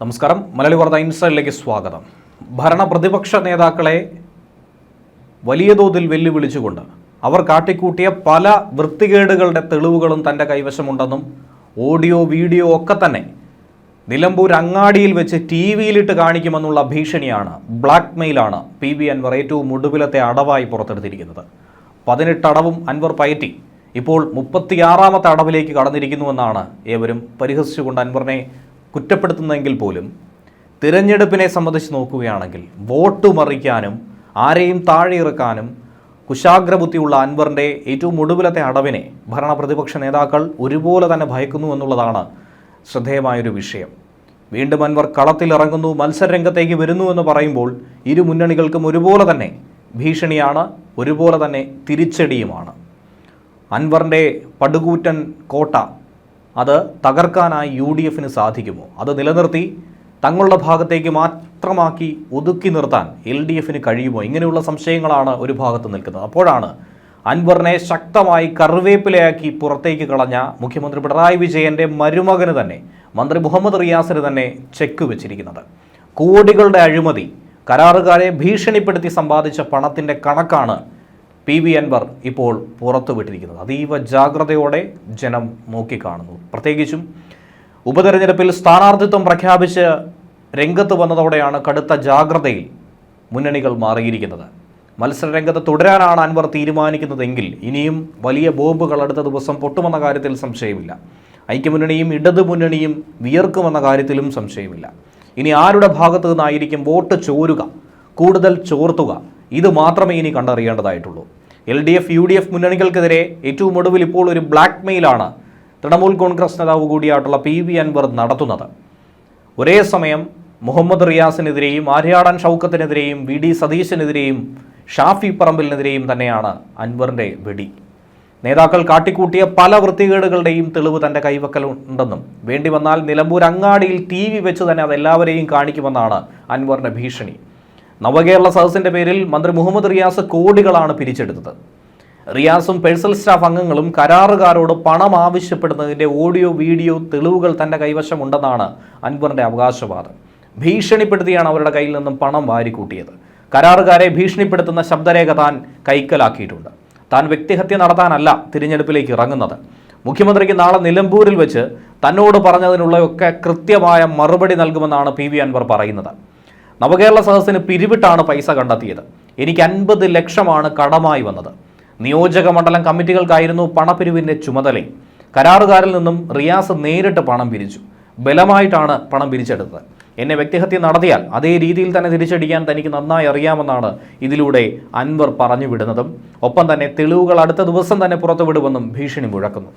നമസ്കാരം. മലയാളി വാർത്ത ഇൻസൈഡിലേക്ക് സ്വാഗതം. ഭരണ പ്രതിപക്ഷ നേതാക്കളെ വലിയ തോതിൽ വെല്ലുവിളിച്ചുകൊണ്ട് അവർ കാട്ടിക്കൂട്ടിയ പല വൃത്തികേടുകളുടെ തെളിവുകളും തന്റെ കൈവശമുണ്ടെന്നും ഓഡിയോ വീഡിയോ ഒക്കെ തന്നെ നിലമ്പൂർ അങ്ങാടിയിൽ വെച്ച് ടി വിയിലിട്ട് കാണിക്കുമെന്നുള്ള ഭീഷണിയാണ് ബ്ലാക്ക് മെയിലാണ് പി വി അൻവർ ഏറ്റവും ഒടുവിലത്തെ അടവായി പുറത്തെടുത്തിരിക്കുന്നത്. പതിനെട്ട് അടവും അൻവർ പയറ്റി ഇപ്പോൾ മുപ്പത്തിയാറാമത്തെ അടവിലേക്ക് കടന്നിരിക്കുന്നുവെന്നാണ് ഏവരും പരിഹസിച്ചുകൊണ്ട് അൻവറിനെ കുറ്റപ്പെടുത്തുന്നതെങ്കിൽ പോലും തിരഞ്ഞെടുപ്പിനെ സംബന്ധിച്ച് നോക്കുകയാണെങ്കിൽ വോട്ട് മറിക്കാനും ആരെയും താഴെ ഇറക്കാനും കുശാഗ്രബുദ്ധിയുള്ള അൻവറിന്റെ ഏറ്റവും ഒടുവിലത്തെ അടവിനെ ഭരണപ്രതിപക്ഷ നേതാക്കൾ ഒരുപോലെ തന്നെ ഭയക്കുന്നു എന്നുള്ളതാണ് ശ്രദ്ധേയമായൊരു വിഷയം. വീണ്ടും അൻവർ കളത്തിലിറങ്ങുന്നു മത്സരരംഗത്തേക്ക് വരുന്നു എന്ന് പറയുമ്പോൾ ഇരു മുന്നണികൾക്കും ഒരുപോലെ തന്നെ ഭീഷണിയാണ് ഒരുപോലെ തന്നെ തിരിച്ചടിയുമാണ്. അൻവറിന്റെ പടുകൂറ്റൻ കോട്ട അത് തകർക്കാനായി യു ഡി എഫിന് സാധിക്കുമോ? അത് നിലനിർത്തി തങ്ങളുടെ ഭാഗത്തേക്ക് മാത്രമാക്കി ഒതുക്കി നിർത്താൻ എൽ ഡി എഫിന് കഴിയുമോ? ഇങ്ങനെയുള്ള സംശയങ്ങളാണ് ഒരു ഭാഗത്ത് നിൽക്കുന്നത്. അപ്പോഴാണ് അൻവറിനെ ശക്തമായി കറിവേപ്പിലയാക്കി പുറത്തേക്ക് കളഞ്ഞ മുഖ്യമന്ത്രി പിണറായി വിജയന്റെ മരുമകന് തന്നെ മന്ത്രി മുഹമ്മദ് റിയാസിന് തന്നെ ചെക്ക് വെച്ചിരിക്കുന്നത്. കോടികളുടെ അഴിമതി കരാറുകാരെ ഭീഷണിപ്പെടുത്തി സമ്പാദിച്ച പണത്തിന്റെ കണക്കാണ് പി വി അൻവർ ഇപ്പോൾ പുറത്തുവിട്ടിരിക്കുന്നത്. അതീവ ജാഗ്രതയോടെ ജനം നോക്കിക്കാണുന്നു. പ്രത്യേകിച്ചും ഉപതെരഞ്ഞെടുപ്പിൽ സ്ഥാനാർത്ഥിത്വം പ്രഖ്യാപിച്ച് രംഗത്ത് വന്നതോടെയാണ് കടുത്ത ജാഗ്രതയിൽ മുന്നണികൾ മാറിയിരിക്കുന്നത്. മത്സരരംഗത്ത് തുടരാനാണ് അൻവർ തീരുമാനിക്കുന്നതെങ്കിൽ ഇനിയും വലിയ ബോംബുകൾ അടുത്ത ദിവസം പൊട്ടുമെന്ന കാര്യത്തിൽ സംശയമില്ല. ഐക്യമുന്നണിയും ഇടതുമുന്നണിയും വിയർക്കുമെന്ന കാര്യത്തിലും സംശയമില്ല. ഇനി ആരുടെ ഭാഗത്തു നിന്നായിരിക്കും വോട്ട് ചോരുക? കൂടുതൽ ചോർത്തുക? ഇത് മാത്രമേ ഇനി കണ്ടറിയേണ്ടതായിട്ടുള്ളൂ. L D F U D F മുന്നണികൾക്കെതിരെ ഏറ്റവും ഒടുവിൽ ഇപ്പോൾ ഒരു ബ്ലാക്ക് മെയിലാണ് തൃണമൂൽ കോൺഗ്രസ് നേതാവ് കൂടിയായിട്ടുള്ള പി വി അൻവർ നടത്തുന്നത്. ഒരേ സമയം മുഹമ്മദ് റിയാസിനെതിരെയും ആര്യാടൻ ഷൗക്കത്തിനെതിരെയും വി ഡി സതീശനെതിരെയും ഷാഫി പറമ്പിലിനെതിരെയും തന്നെയാണ് അൻവറിന്റെ വെടി. നേതാക്കൾ കാട്ടിക്കൂട്ടിയ പല വൃത്തികേടുകളുടെയും തെളിവ് തന്റെ കൈവക്കലുണ്ടെന്നും വേണ്ടി വന്നാൽ നിലമ്പൂർ അങ്ങാടിയിൽ ടി വി വെച്ച് തന്നെ അതെല്ലാവരെയും കാണിക്കുമെന്നാണ് അൻവറിന്റെ ഭീഷണി. നവകേരള സദസ്സിന്റെ പേരിൽ മന്ത്രി മുഹമ്മദ് റിയാസ് കോടികളാണ് പിരിച്ചെടുത്തത്. റിയാസും പേഴ്സണൽ സ്റ്റാഫ് അംഗങ്ങളും കരാറുകാരോട് പണം ആവശ്യപ്പെടുന്നതിന്റെ ഓഡിയോ വീഡിയോ തെളിവുകൾ തന്റെ കൈവശമുണ്ടെന്നാണ് അൻവറിന്റെ അവകാശവാദം. ഭീഷണിപ്പെടുത്തിയാണ് അവരുടെ കയ്യിൽ നിന്നും പണം വാരിക്കൂട്ടിയത്. കരാറുകാരെ ഭീഷണിപ്പെടുത്തുന്ന ശബ്ദരേഖ താൻ കൈക്കലാക്കിയിട്ടുണ്ട്. താൻ വ്യക്തിഹത്യ നടത്താനല്ല തിരഞ്ഞെടുപ്പിലേക്ക് ഇറങ്ങുന്നത്. മുഖ്യമന്ത്രിക്ക് നാളെ നിലമ്പൂരിൽ വെച്ച് തന്നോട് പറഞ്ഞതിനുള്ളയൊക്കെ കൃത്യമായ മറുപടി നൽകുമെന്നാണ് പി വി അൻവർ പറയുന്നത്. നവകേരള സദസ്സിന് പിരിവിട്ടാണ് പൈസ കണ്ടെത്തിയത്. എനിക്ക് അൻപത് ലക്ഷമാണ് കടമായി വന്നത്. നിയോജക മണ്ഡലം കമ്മിറ്റികൾക്കായിരുന്നു പണപ്പിരിവിന്റെ ചുമതല. കരാറുകാരിൽ നിന്നും റിയാസ് നേരിട്ട് പണം പിരിച്ചു. ബലമായിട്ടാണ് പണം പിരിച്ചെടുത്തത്. എന്നെ വ്യക്തിഹത്യ നടത്തിയാൽ അതേ രീതിയിൽ തന്നെ തിരിച്ചടിക്കാൻ തനിക്ക് നന്നായി അറിയാമെന്നാണ് ഇതിലൂടെ അൻവർ പറഞ്ഞു വിടുന്നതും ഒപ്പം തന്നെ തെളിവുകൾ അടുത്ത ദിവസം തന്നെ പുറത്തുവിടുമെന്നും ഭീഷണി മുഴക്കുന്നു.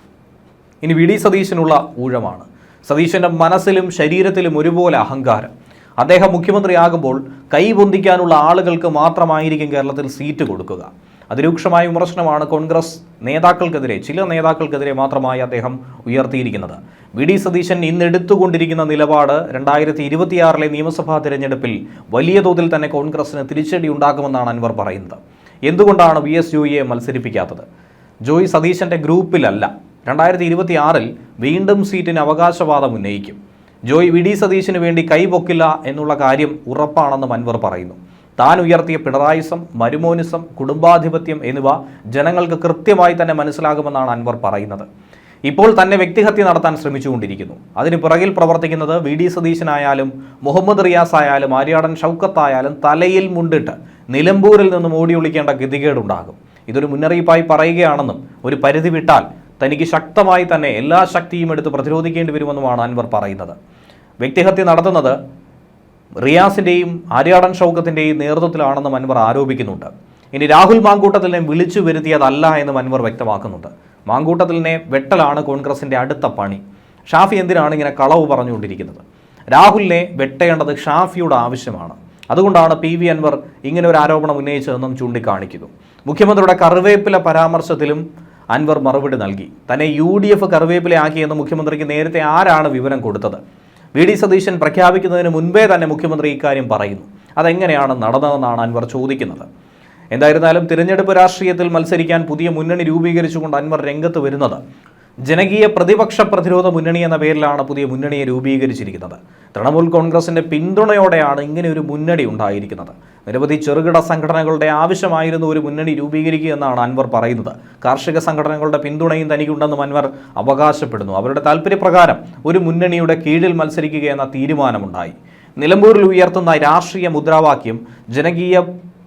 ഇനി വി. ഡി. സതീശനുള്ള ഊഴമാണ്. സതീശന്റെ മനസ്സിലും ശരീരത്തിലും ഒരുപോലെ അഹങ്കാരം. അദ്ദേഹം മുഖ്യമന്ത്രിയാകുമ്പോൾ കൈ പൊന്തിക്കാനുള്ള ആളുകൾക്ക് മാത്രമായിരിക്കും കേരളത്തിൽ സീറ്റ് കൊടുക്കുക. അതിരൂക്ഷമായ വിമർശനമാണ് കോൺഗ്രസ് നേതാക്കൾക്കെതിരെ ചില നേതാക്കൾക്കെതിരെ മാത്രമായി അദ്ദേഹം ഉയർത്തിയിരിക്കുന്നത്. വി ഡി സതീശൻ ഇന്നെടുത്തുകൊണ്ടിരിക്കുന്ന നിലപാട് രണ്ടായിരത്തി ഇരുപത്തിയാറിലെ നിയമസഭാ തിരഞ്ഞെടുപ്പിൽ വലിയ തോതിൽ തന്നെ കോൺഗ്രസിന് തിരിച്ചടി ഉണ്ടാക്കുമെന്നാണ് അൻവർ പറയുന്നത്. എന്തുകൊണ്ടാണ് വി എസ് ജോയിയെ മത്സരിപ്പിക്കാത്തത്? ജോയി സതീശന്റെ ഗ്രൂപ്പിലല്ല. രണ്ടായിരത്തി ഇരുപത്തിയാറിൽ വീണ്ടും സീറ്റിന് അവകാശവാദം ഉന്നയിക്കും. ജോയ് വി ഡി സതീശിന് വേണ്ടി കൈപൊക്കില്ല എന്നുള്ള കാര്യം ഉറപ്പാണെന്ന് അൻവർ പറയുന്നു. താൻ ഉയർത്തിയ പിണറായിസം മരുമോനിസം കുടുംബാധിപത്യം എന്നിവ ജനങ്ങൾക്ക് കൃത്യമായി തന്നെ മനസ്സിലാകുമെന്നാണ് അൻവർ പറയുന്നത്. ഇപ്പോൾ തന്നെ വ്യക്തിഹത്യ നടത്താൻ ശ്രമിച്ചുകൊണ്ടിരിക്കുന്നു. അതിന് പിറകിൽ പ്രവർത്തിക്കുന്നത് വി ഡി സതീശനായാലും മുഹമ്മദ് റിയാസ് ആയാലും ആര്യാടൻ ഷൗക്കത്തായാലും തലയിൽ മുണ്ടിട്ട് നിലമ്പൂരിൽ നിന്നും ഓടി ഒളിക്കേണ്ട ഗതികേടുണ്ടാകും. ഇതൊരു മുന്നറിയിപ്പായി പറയുകയാണെന്നും ഒരു പരിധി വിട്ടാൽ തനിക്ക് ശക്തമായി തന്നെ എല്ലാ ശക്തിയും എടുത്ത് പ്രതിരോധിക്കേണ്ടി വരുമെന്നുമാണ് അൻവർ പറയുന്നത്. വ്യക്തിഹത്യ നടത്തുന്നത് റിയാസിന്റെയും ആര്യാടൻ ഷൗക്കത്തിന്റെയും നേതൃത്വത്തിലാണെന്നും അൻവർ ആരോപിക്കുന്നുണ്ട്. ഇനി രാഹുൽ മാങ്കൂട്ടത്തിലിനെ വിളിച്ചു വരുത്തിയതല്ല എന്നും അൻവർ വ്യക്തമാക്കുന്നുണ്ട്. മാങ്കൂട്ടത്തിലിനെ വെട്ടലാണ് കോൺഗ്രസിന്റെ അടുത്ത പണി. ഷാഫി എന്തിനാണ് ഇങ്ങനെ കളവ് പറഞ്ഞുകൊണ്ടിരിക്കുന്നത്? രാഹുലിനെ വെട്ടേണ്ടത് ഷാഫിയുടെ ആവശ്യമാണ്. അതുകൊണ്ടാണ് പി വി അൻവർ ഇങ്ങനെ ഒരു ആരോപണം ഉന്നയിച്ചതെന്നും ചൂണ്ടിക്കാണിക്കുന്നു. മുഖ്യമന്ത്രിയുടെ കറിവേപ്പില പരാമർശത്തിലും അൻവർ മറുപടി നൽകി. തന്നെ യു ഡി എഫ് കറിവേപ്പിലയാക്കിയെന്ന് മുഖ്യമന്ത്രിക്ക് നേരത്തെ ആരാണ് വിവരം കൊടുത്തത്? വി ഡി സതീശൻ പ്രഖ്യാപിക്കുന്നതിന് മുൻപേ തന്നെ മുഖ്യമന്ത്രി ഇക്കാര്യം പറയുന്നു. അതെങ്ങനെയാണ് നടന്നതെന്നാണ് അൻവർ ചോദിക്കുന്നത്. എന്തായിരുന്നാലും തിരഞ്ഞെടുപ്പ് രാഷ്ട്രീയത്തിൽ മത്സരിക്കാൻ പുതിയ മുന്നണി രൂപീകരിച്ചുകൊണ്ട് അൻവർ രംഗത്ത് വരുന്നത്. ജനകീയ പ്രതിപക്ഷ പ്രതിരോധ മുന്നണി എന്ന പേരിലാണ് പുതിയ മുന്നണിയെ രൂപീകരിച്ചിരിക്കുന്നത്. തൃണമൂൽ കോൺഗ്രസിന്റെ പിന്തുണയോടെയാണ് ഇങ്ങനെ ഒരു മുന്നണി ഉണ്ടായിരിക്കുന്നത്. നിരവധി ചെറുകിട സംഘടനകളുടെ ആവശ്യമായിരുന്നു ഒരു മുന്നണി രൂപീകരിക്കുക എന്നാണ് അൻവർ പറയുന്നത്. കാർഷിക സംഘടനകളുടെ പിന്തുണയും തനിക്കുണ്ടെന്നും അൻവർ അവകാശപ്പെടുന്നു. അവരുടെ താല്പര്യപ്രകാരം ഒരു മുന്നണിയുടെ കീഴിൽ മത്സരിക്കുക എന്ന തീരുമാനമുണ്ടായി. നിലമ്പൂരിൽ ഉയർത്തുന്ന രാഷ്ട്രീയ മുദ്രാവാക്യം ജനകീയ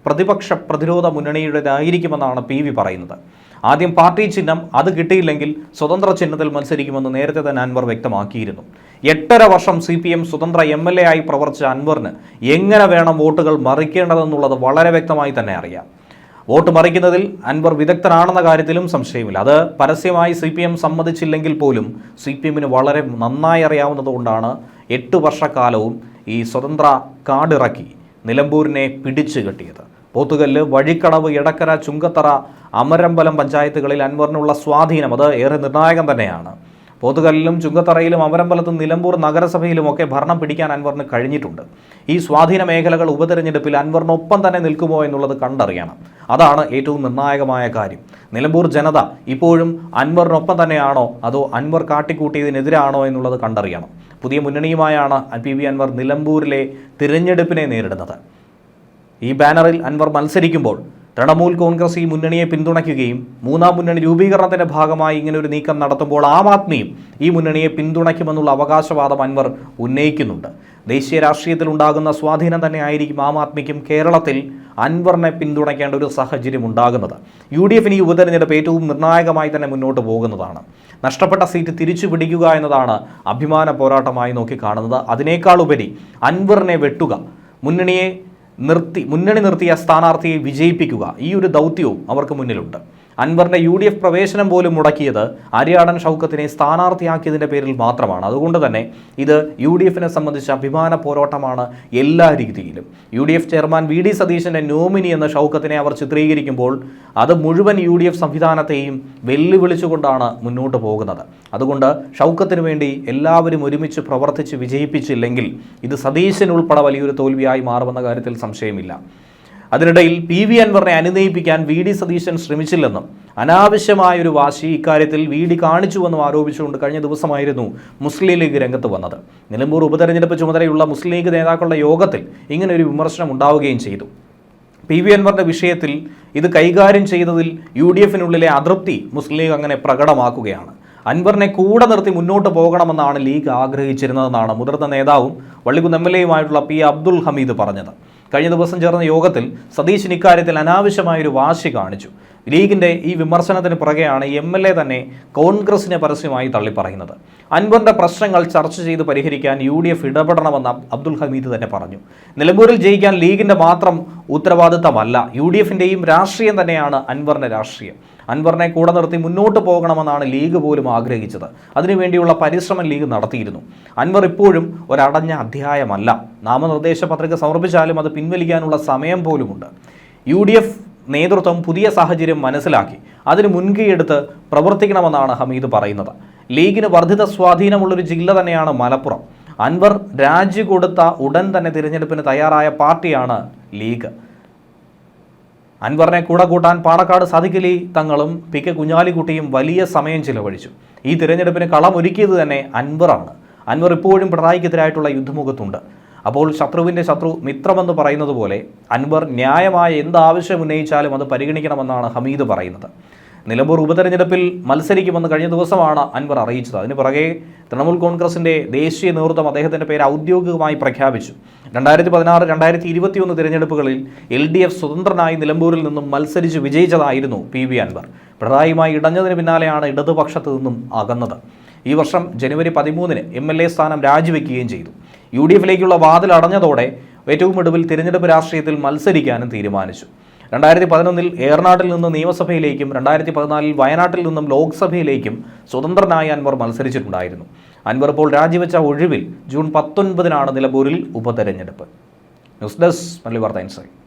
പ്രതിപക്ഷ പ്രതിരോധ മുന്നണിയുടേതായിരിക്കുമെന്നാണ് പി വി പറയുന്നത്. ആദ്യം പാർട്ടി ചിഹ്നം അത് കിട്ടിയില്ലെങ്കിൽ സ്വതന്ത്ര ചിഹ്നത്തിൽ മത്സരിക്കുമെന്ന് നേരത്തെ തന്നെ അൻവർ വ്യക്തമാക്കിയിരുന്നു. എട്ടര വർഷം സി പി എം സ്വതന്ത്ര എം എൽ എ ആയി പ്രവർത്തിച്ച അൻവറിന് എങ്ങനെ വേണം വോട്ടുകൾ മറിക്കേണ്ടതെന്നുള്ളത് വളരെ വ്യക്തമായി തന്നെ അറിയാം. വോട്ട് മറിക്കുന്നതിൽ അൻവർ വിദഗ്ധനാണെന്ന കാര്യത്തിലും സംശയമില്ല. അത് പരസ്യമായി സി പി എം സമ്മതിച്ചില്ലെങ്കിൽ പോലും സി പി എമ്മിന് വളരെ നന്നായി അറിയാവുന്നതുകൊണ്ടാണ് എട്ട് വർഷക്കാലവും ഈ സ്വതന്ത്ര കാർഡിറക്കി നിലമ്പൂരിനെ പിടിച്ചു കെട്ടിയത്. പോത്തുകല്ല് വഴിക്കടവ് എടക്കര ചുങ്കത്തറ അമരമ്പലം പഞ്ചായത്തുകളിൽ അൻവറിനുള്ള സ്വാധീനം അത് ഏറെ നിർണായകം തന്നെയാണ്. പോത്തുകല്ലിലും ചുങ്കത്തറയിലും അമരമ്പലത്തും നിലമ്പൂർ നഗരസഭയിലുമൊക്കെ ഭരണം പിടിക്കാൻ അൻവറിന് കഴിഞ്ഞിട്ടുണ്ട്. ഈ സ്വാധീന മേഖലകൾ ഉപതെരഞ്ഞെടുപ്പിൽ അൻവറിനൊപ്പം തന്നെ നിൽക്കുമോ എന്നുള്ളത് കണ്ടറിയണം. അതാണ് ഏറ്റവും നിർണായകമായ കാര്യം. നിലമ്പൂർ ജനത ഇപ്പോഴും അൻവറിനൊപ്പം തന്നെയാണോ അതോ അൻവർ കാട്ടിക്കൂട്ടിയതിനെതിരാണോ എന്നുള്ളത് കണ്ടറിയണം. പുതിയ മുന്നണിയുമായാണ് പി വി അൻവർ നിലമ്പൂരിലെ തിരഞ്ഞെടുപ്പിനെ നേരിടുന്നത്. ഈ ബാനറിൽ അൻവർ മത്സരിക്കുമ്പോൾ തൃണമൂൽ കോൺഗ്രസ് ഈ മുന്നണിയെ പിന്തുണയ്ക്കുകയും മൂന്നാം മുന്നണി രൂപീകരണത്തിന്റെ ഭാഗമായി ഇങ്ങനെ ഒരു നീക്കം നടത്തുമ്പോൾ ആം ആദ്മിയും ഈ മുന്നണിയെ പിന്തുണയ്ക്കുമെന്നുള്ള അവകാശവാദം അൻവർ ഉന്നയിക്കുന്നുണ്ട്. ദേശീയ രാഷ്ട്രീയത്തിൽ ഉണ്ടാകുന്ന സ്വാധീനം തന്നെ ആയിരിക്കും ആം ആദ്മിക്കും കേരളത്തിൽ അൻവറിനെ പിന്തുണയ്ക്കേണ്ട ഒരു സാഹചര്യം ഉണ്ടാകുന്നത്. യു ഡി എഫിന് ഈ ഉപതെരഞ്ഞെടുപ്പ് ഏറ്റവും നിർണായകമായി തന്നെ മുന്നോട്ട് പോകുന്നതാണ്. നഷ്ടപ്പെട്ട സീറ്റ് തിരിച്ചു പിടിക്കുക എന്നതാണ് അഭിമാന പോരാട്ടമായി നോക്കി കാണുന്നത് അതിനേക്കാൾ ഉപരി അൻവറിനെ വെട്ടുക മുന്നണിയെ നിർത്തി മുന്നണി നിർത്തിയ സ്ഥാനാർത്ഥിയെ വിജയിപ്പിക്കുക ഈ ഒരു ദൗത്യവും അവർക്ക് മുന്നിലുണ്ട്. അൻവറിന്റെ യു ഡി എഫ് പ്രവേശനം പോലും മുടക്കിയത് അരിയാടൻ ഷൗക്കത്തിനെ സ്ഥാനാർത്ഥിയാക്കിയതിന്റെ പേരിൽ മാത്രമാണ്. അതുകൊണ്ട് തന്നെ ഇത് യു ഡി എഫിനെ സംബന്ധിച്ച അഭിമാന പോരാട്ടമാണ് എല്ലാ രീതിയിലും. U D F chairman V D സതീശന്റെ നോമിനി എന്ന ഷൗക്കത്തിനെ അവർ ചിത്രീകരിക്കുമ്പോൾ അത് മുഴുവൻ യു ഡി എഫ് സംവിധാനത്തെയും വെല്ലുവിളിച്ചുകൊണ്ടാണ് മുന്നോട്ട് പോകുന്നത്. അതുകൊണ്ട് ഷൗക്കത്തിന് വേണ്ടി എല്ലാവരും ഒരുമിച്ച് പ്രവർത്തിച്ച് വിജയിപ്പിച്ചില്ലെങ്കിൽ ഇത് സതീശനുൾപ്പെടെ വലിയൊരു തോൽവിയായി മാറുമെന്ന കാര്യത്തിൽ സംശയമില്ല. അതിനിടയിൽ പി വി അൻവറിനെ അനുനയിപ്പിക്കാൻ വി ഡി സതീശൻ ശ്രമിച്ചില്ലെന്നും അനാവശ്യമായൊരു വാശി ഇക്കാര്യത്തിൽ വി ഡി കാണിച്ചുവെന്നും ആരോപിച്ചുകൊണ്ട് കഴിഞ്ഞ ദിവസമായിരുന്നു മുസ്ലിം ലീഗ് രംഗത്ത് വന്നത്. നിലമ്പൂർ ഉപതെരഞ്ഞെടുപ്പ് ചുമതലയുള്ള മുസ്ലിം ലീഗ് നേതാക്കളുടെ യോഗത്തിൽ ഇങ്ങനെ ഒരു വിമർശനം ഉണ്ടാവുകയും ചെയ്തു. പി വി അൻവറിന്റെ വിഷയത്തിൽ ഇത് കൈകാര്യം ചെയ്തതിൽ യു ഡി എഫിനുള്ളിലെ അതൃപ്തി മുസ്ലിം ലീഗ് അങ്ങനെ പ്രകടമാക്കുകയാണ്. അൻവറിനെ കൂടെ നിർത്തി മുന്നോട്ട് പോകണമെന്നാണ് ലീഗ് ആഗ്രഹിച്ചിരുന്നതെന്നാണ് മുതിർന്ന നേതാവും വള്ളിക്കുന്ന് എം എൽ എയുമായിട്ടുള്ള പി അബ്ദുൽ ഹമീദ് പറഞ്ഞത്. കഴിഞ്ഞ ദിവസം ചേർന്ന യോഗത്തിൽ സതീശൻ ഇക്കാര്യത്തിൽ അനാവശ്യമായൊരു വാശി കാണിച്ചു. ലീഗിന്റെ ഈ വിമർശനത്തിന് പുറകെയാണ് എം എൽ എ തന്നെ കോൺഗ്രസിനെ പരസ്യമായി തള്ളിപ്പറയുന്നത്. അൻവറിന്റെ പ്രശ്നങ്ങൾ ചർച്ച ചെയ്ത് പരിഹരിക്കാൻ യു ഡി എഫ് ഇടപെടണമെന്ന് അബ്ദുൽ ഹമീദ് തന്നെ പറഞ്ഞു. നിലമ്പൂരിൽ ജയിക്കാൻ ലീഗിന്റെ മാത്രം ഉത്തരവാദിത്തമല്ല യു ഡി എഫിന്റെയും രാഷ്ട്രീയം തന്നെയാണ് അൻവറിന്റെ രാഷ്ട്രീയം. അൻവറിനെ കൂടെ നിർത്തി മുന്നോട്ട് പോകണമെന്നാണ് ലീഗ് പോലും ആഗ്രഹിച്ചത്. അതിനുവേണ്ടിയുള്ള പരിശ്രമം ലീഗ് നടത്തിയിരുന്നു. അൻവർ ഇപ്പോഴും ഒരടഞ്ഞ അധ്യായമല്ല. നാമനിർദ്ദേശ പത്രിക സമർപ്പിച്ചാലും അത് പിൻവലിക്കാനുള്ള സമയം പോലുമുണ്ട്. യു ഡി എഫ് നേതൃത്വം പുതിയ സാഹചര്യം മനസ്സിലാക്കി. അതിന് മുൻകൈയെടുത്ത് പ്രവർത്തിക്കണമെന്നാണ് ഹമീദ് പറയുന്നത്. ലീഗിന് വർദ്ധിത സ്വാധീനമുള്ളൊരു ജില്ല തന്നെയാണ് മലപ്പുറം. അൻവർ രാജി കൊടുത്ത ഉടൻ തന്നെ തിരഞ്ഞെടുപ്പിന് തയ്യാറായ പാർട്ടിയാണ് ലീഗ്. അൻവറിനെ കൂടെ കൂട്ടാൻ പാണക്കാട് സാധിക്കലി തങ്ങളും പി കെ കുഞ്ഞാലിക്കുട്ടിയും വലിയ സമയം ചിലവഴിച്ചു. ഈ തിരഞ്ഞെടുപ്പിന് കളമൊരുക്കിയത് തന്നെ അൻവറാണ്. അൻവർ ഇപ്പോഴും പിണറായിക്കെതിരായിട്ടുള്ള യുദ്ധമുഖത്തുണ്ട്. അപ്പോൾ ശത്രുവിന്റെ ശത്രു മിത്രമെന്ന് പറയുന്നത് പോലെ അൻവർ ന്യായമായ എന്ത് ആവശ്യം ഉന്നയിച്ചാലും അത് പരിഗണിക്കണമെന്നാണ് ഹമീദ് പറയുന്നത്. നിലമ്പൂർ ഉപതെരഞ്ഞെടുപ്പിൽ മത്സരിക്കുമെന്ന് കഴിഞ്ഞ ദിവസമാണ് അൻവർ അറിയിച്ചത്. അതിന് പുറകെ തൃണമൂൽ കോൺഗ്രസിന്റെ ദേശീയ നേതൃത്വം അദ്ദേഹത്തിന്റെ പേര് ഔദ്യോഗികമായി പ്രഖ്യാപിച്ചു. രണ്ടായിരത്തി പതിനാറ് രണ്ടായിരത്തി ഇരുപത്തിയൊന്ന് തിരഞ്ഞെടുപ്പുകളിൽ എൽ ഡി എഫ് സ്വതന്ത്രനായി നിലമ്പൂരിൽ നിന്നും മത്സരിച്ച് വിജയിച്ചതായിരുന്നു പി വി അൻവർ. പിണറായിയുമായി ഇടഞ്ഞതിന് പിന്നാലെയാണ് ഇടതുപക്ഷത്തു നിന്നും അകന്നത്. ഈ വർഷം ജനുവരി പതിമൂന്നിന് എം എൽ എ സ്ഥാനം രാജിവെക്കുകയും ചെയ്തു. യു ഡി എഫിലേക്കുള്ള വാതിൽ അടഞ്ഞതോടെ ഏറ്റവും ഒടുവിൽ തിരഞ്ഞെടുപ്പ് രാഷ്ട്രീയത്തിൽ മത്സരിക്കാനും തീരുമാനിച്ചു. രണ്ടായിരത്തി പതിനൊന്നിൽ ഏർനാട്ടിൽ നിന്ന് നിയമസഭയിലേക്കും രണ്ടായിരത്തി പതിനാലിൽ വയനാട്ടിൽ നിന്നും ലോക്സഭയിലേക്കും സ്വതന്ത്രനായ അൻവർ മത്സരിച്ചിട്ടുണ്ടായിരുന്നു. അൻവർ ഇപ്പോൾ രാജിവെച്ച ഒഴിവിൽ ജൂൺ പത്തൊൻപതിനാണ് നിലമ്പൂരിൽ ഉപതെരഞ്ഞെടുപ്പ്. ന്യൂസ് ഡെസ്ക് മല്ലി വാർത്ത ഇൻസൈറ്റ്